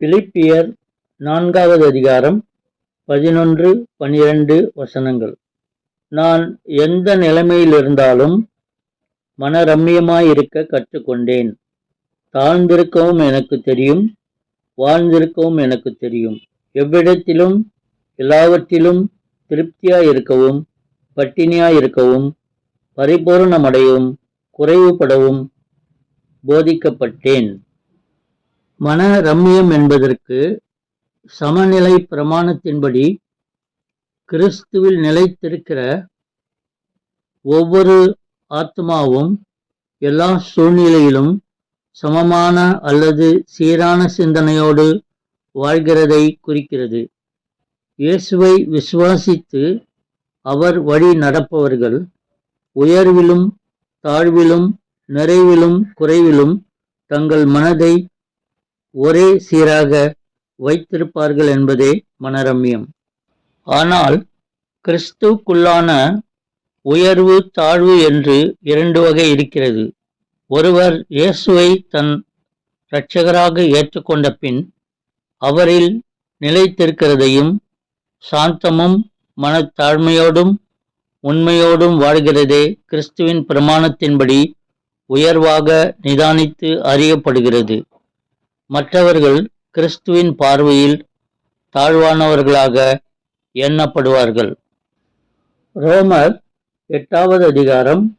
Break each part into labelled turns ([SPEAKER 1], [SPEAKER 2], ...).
[SPEAKER 1] பிலிப்பியர் நான்காவது அதிகாரம் பதினொன்று பனிரெண்டு வசனங்கள். நான் எந்த நிலைமையில் இருந்தாலும் மனரம்யமாயிருக்க கற்றுக்கொண்டேன். தாழ்ந்திருக்கவும் எனக்கு தெரியும் வாழ்ந்திருக்கவும் எனக்கு தெரியும். எவ்விடத்திலும் எல்லாவற்றிலும் திருப்தியாயிருக்கவும் பட்டினியாயிருக்கவும் பரிபூர்ணமடையவும் குறைவுபடவும் போதிக்கப்பட்டேன். மன ரம்மியம் என்பதற்கு சமநிலை பிரமாணத்தின்படி கிறிஸ்துவில் நிலைத்திருக்கிற ஒவ்வொரு ஆத்மாவும் எல்லா சூழ்நிலையிலும் சமமான அல்லது சீரான சிந்தனையோடு வாழ்கிறதை குறிக்கிறது. இயேசுவை விசுவாசித்து அவர் வழி நடப்பவர்கள் உயர்விலும் தாழ்விலும் நிறைவிலும் குறைவிலும் தங்கள் மனதை ஒரே சீராக வைத்திருப்பார்கள் என்பதே மனரம்யம். ஆனால் கிறிஸ்துக்குள்ளான உயர்வு தாழ்வு என்று இரண்டு வகை இருக்கிறது. ஒருவர் இயேசுவை தன் இரட்சகராக ஏற்றுக்கொண்ட பின் அவரில் நிலைத்திருக்கிறதையும் சாந்தமும் மனத்தாழ்மையோடும் உண்மையோடும் வாழ்கிறதே கிறிஸ்துவின் பிரமாணத்தின்படி உயர்வாக நிதானித்து அறியப்படுகிறது. மற்றவர்கள் கிறிஸ்துவின் பார்வையில் தாழ்வானவர்களாக எண்ணப்படுவார்கள். ரோமர் எட்டாவது அதிகாரம்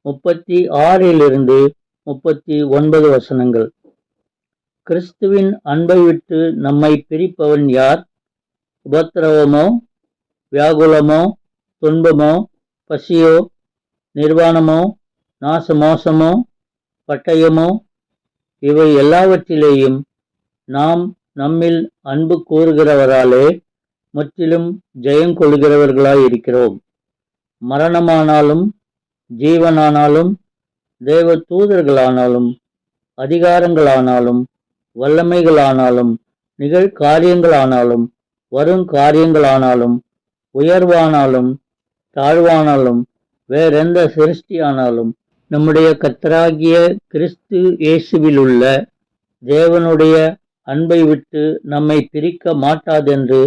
[SPEAKER 1] முப்பத்தி ஆறிலிருந்து முப்பத்தி ஒன்பது வசனங்கள். கிறிஸ்துவின் அன்பை விட்டு நம்மை பிரிப்பவன் யார்? உபத்திரவமோ வியாகுலமோ துன்பமோ பசியோ நிர்வாணமோ நாசமோசமோ பட்டயமோ இவை எல்லாவற்றிலேயும் நாம் நம்மில் அன்பு கூறுகிறவராலே முற்றிலும் ஜெயம் கொள்கிறவர்களாய் இருக்கிறோம் மரணமானாலும் ஜீவனானாலும் தேவ தூதர்களானாலும் அதிகாரங்களானாலும் வல்லமைகளானாலும் நிகழ்காரியங்களானாலும் வரும் காரியங்களானாலும் உயர்வானாலும் தாழ்வானாலும் வேறெந்த சிருஷ்டியானாலும் நம்முடைய கத்தராகிய கிறிஸ்து இயேசுவிலுள்ள தேவனுடைய அன்பை விட்டு நம்மை பிரிக்க மாட்டாதென்று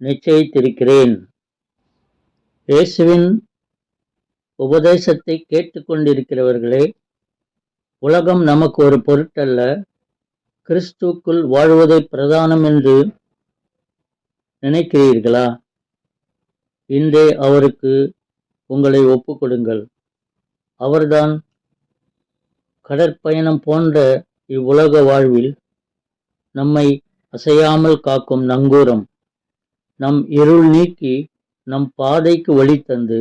[SPEAKER 1] நிச்சயித்திருக்கிறேன். இயேசுவின் உபதேசத்தை கேட்டுக்கொண்டிருக்கிறவர்களே உலகம் நமக்கு ஒரு பொருட்டல்ல. கிறிஸ்துக்குள் வாழ்வதை பிரதானம் என்று நினைக்கிறீர்களா? இன்றே அவருக்கு உங்களை ஒப்புக்கொடுங்கள். அவர்தான் கடற்பயணம் போன்ற இவ்வுலக வாழ்வில் நம்மை அசையாமல் காக்கும் நங்கூரம் நம் இருள் நீக்கி நம் பாதைக்கு வழி தந்து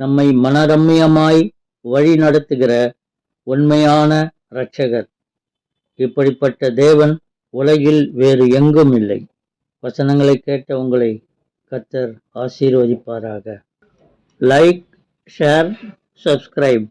[SPEAKER 1] நம்மை மனரம்யமாய் வழி நடத்துகிற உண்மையான இரட்சகர். இப்படிப்பட்ட தேவன் உலகில் வேறு எங்கும் இல்லை. வசனங்களை கேட்ட உங்களை கத்தர் ஆசீர்வதிப்பாராக. Like share subscribe